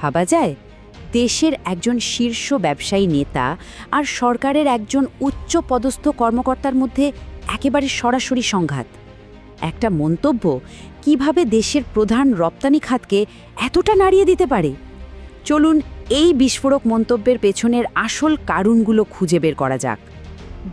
ভাবা যায়? দেশের একজন শীর্ষ ব্যবসায়ী নেতা আর সরকারের একজন উচ্চ পদস্থ কর্মকর্তার মধ্যে একেবারে সরাসরি সংঘাত। একটা মন্তব্য, কীভাবে দেশের প্রধান রপ্তানি খাতকে এতটা নাড়িয়ে দিতে পারে? চলুন এই বিস্ফোরক মন্তব্যের পেছনের আসল কারণগুলো খুঁজে বের করা যাক।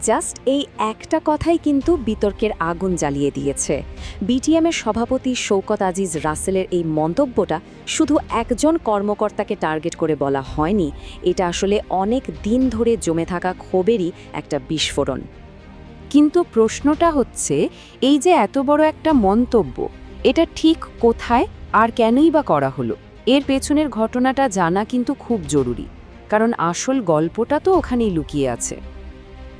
জাস্ট এই একটা কথাই কিন্তু বিতর্কের আগুন জ্বালিয়ে দিয়েছে। বিটিএমের সভাপতি শৌকত আজিজ রাসেলের এই মন্তব্যটা শুধু একজন কর্মকর্তাকে টার্গেট করে বলা হয়নি, এটা আসলে অনেক দিন ধরে জমে থাকা ক্ষোভেরই একটা বিস্ফোরণ। কিন্তু প্রশ্নটা হচ্ছে, এই যে এত বড় একটা মন্তব্য, এটা ঠিক কোথায় আর কেনই বা করা হলো? এর পেছনের ঘটনাটা জানা কিন্তু খুব জরুরি, কারণ আসল গল্পটা তো ওখানেই লুকিয়ে আছে।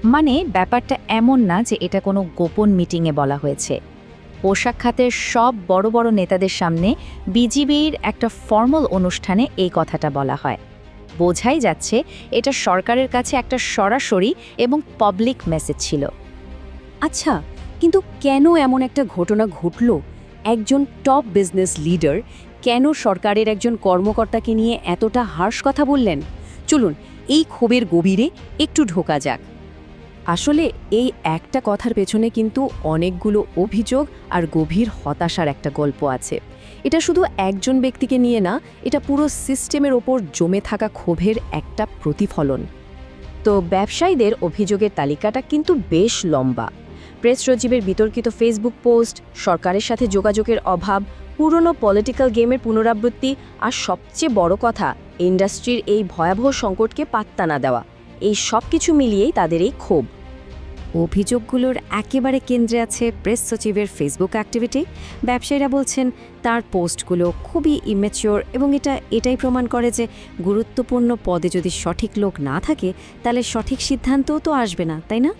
মানে ব্যাপারটা এমন না যে এটা কোনো গোপন মিটিংয়ে বলা হয়েছে। পোশাক খাতের সব বড় বড় নেতাদের সামনে বিজিবির একটা ফর্মাল অনুষ্ঠানে এই কথাটা বলা হয়। বোঝাই যাচ্ছে এটা সরকারের কাছে একটা সরাসরি এবং পাবলিক মেসেজ ছিল। আচ্ছা কিন্তু কেন এমন একটা ঘটনা ঘটল? একজন টপ বিজনেস লিডার কেন সরকারের একজন কর্মকর্তাকে নিয়ে এতটা হার্শ কথা বললেন? চলুন, এই ক্ষোভের গভীরে একটু ঢোকা যাক। আসলে এই একটা কথার পেছনে কিন্তু অনেকগুলো অভিযোগ আর গভীর হতাশার একটা গল্প আছে। এটা শুধু একজন ব্যক্তিকে নিয়ে না, এটা পুরো সিস্টেমের ওপর জমে থাকা ক্ষোভের একটা প্রতিফলন। তো ব্যবসায়ীদের অভিযোগের তালিকাটা কিন্তু বেশ লম্বা। প্রেস সচিবের বিতর্কিত ফেসবুক পোস্ট, সরকারের সাথে যোগাযোগের অভাব, পুরনো পলিটিক্যাল গেমের পুনরাবৃত্তি আর সবচেয়ে বড় কথা, ইন্ডাস্ট্রির এই ভয়াবহ সংকটকে পাত্তা না দেওয়া। এই সব কিছু মিলিয়েই তাদের এই ক্ষোভ। অভিযোগগুলোর একেবারে কেন্দ্রে আছে প্রেস সচিবের ফেসবুক অ্যাক্টিভিটি ব্যবসায়ীরা বলছেন, তার পোস্টগুলো খুবই ইমেচিওর এবং এটা, এটাই প্রমাণ করে যে গুরুত্বপূর্ণ পদে যদি সঠিক লোক না থাকে, তাহলে সঠিক সিদ্ধান্তও তো আসবে না, তাই না?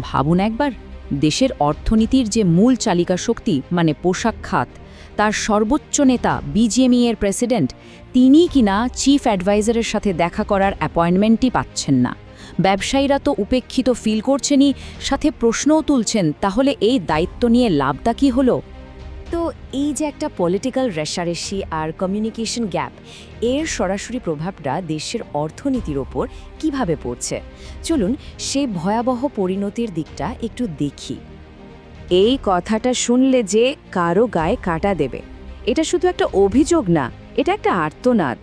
ভাবুন একবার, দেশের অর্থনীতির যে মূল চালিকা শক্তি মানে পোশাক খাত, তার সর্বোচ্চ নেতা বিজিএমই এর প্রেসিডেন্ট তিনি কিনা চিফ অ্যাডভাইজারের সাথে দেখা করার অ্যাপয়েন্টমেন্টই পাচ্ছেন না। ব্যবসায়ীরা তো উপেক্ষিত ফিল করছেনই, সাথে প্রশ্নও তুলছেন, তাহলে এই দায়িত্ব নিয়ে লাভটা কি হলো? তো এই যে একটা পলিটিক্যাল রেশারেশি আর কমিউনিকেশন গ্যাপ এর সরাসরি প্রভাবটা দেশের অর্থনীতির ওপর কীভাবে পড়ছে? চলুন সে ভয়াবহ পরিণতির দিকটা একটু দেখি। এই কথাটা শুনলে যে কারও গায়ে কাটা দেবে। এটা শুধু একটা অভিযোগ না, এটা একটা আর্তনাদ।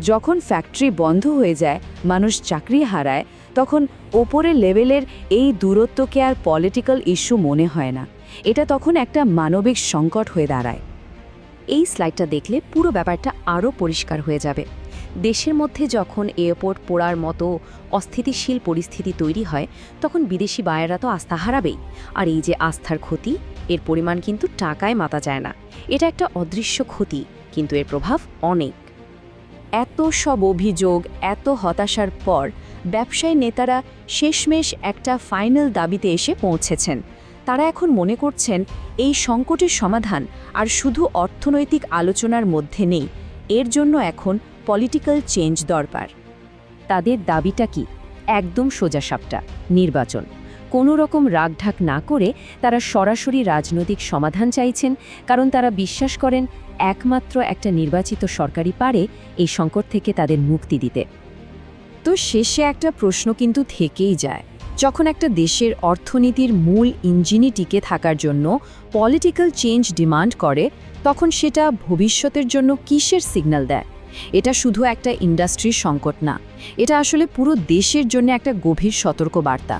যখন ফ্যাক্টরি বন্ধ হয়ে যায়, মানুষ চাকরি হারায় তখন ওপরের লেভেলের এই দূরত্বকে আর পলিটিক্যাল ইস্যু মনে হয় না। এটা তখন একটা মানবিক সংকট হয়ে দাঁড়ায়। এই স্লাইডটা দেখলে পুরো ব্যাপারটা আরও পরিষ্কার হয়ে যাবে। দেশের মধ্যে যখন এয়ারপোর্ট পোড়ার মতো অস্থিতিশীল পরিস্থিতি তৈরি হয়, তখন বিদেশি বায়েরা তো আস্থা হারাবেই। আর এই যে আস্থার ক্ষতি, এর পরিমাণ কিন্তু টাকায় মাতা যায় না। এটা একটা অদৃশ্য ক্ষতি, কিন্তু এর প্রভাব অনেক। এত সব অভিযোগ, এত হতাশার পর ব্যবসায়ী নেতারা শেষমেশ একটা ফাইনাল দাবিতে এসে পৌঁছেছেন। তারা এখন মনে করছেন, এই সংকটের সমাধান আর শুধু অর্থনৈতিক আলোচনার মধ্যে নেই, এর জন্য এখন পলিটিক্যাল চেঞ্জ দরকার। তাদের দাবিটা কি? একদম সোজাসাপটা নির্বাচন। কোনো রকম রাগঢাক না করে তারা সরাসরি রাজনৈতিক সমাধান চাইছেন, কারণ তারা বিশ্বাস করেন, একমাত্র একটা নির্বাচিত সরকারি পারে এই সংকট থেকে তাদের মুক্তি দিতে। তো শেষে একটা প্রশ্ন কিন্তু থেকেই যায়। যখন একটা দেশের অর্থনীতির মূল ইঞ্জিনই টিকে থাকার জন্য পলিটিক্যাল চেঞ্জ ডিমান্ড করে, তখন সেটা ভবিষ্যতের জন্য কিসের সিগন্যাল দেয়? এটা শুধু একটা ইন্ডাস্ট্রির সংকট না, এটা আসলে পুরো দেশের জন্য একটা গভীর সতর্ক বার্তা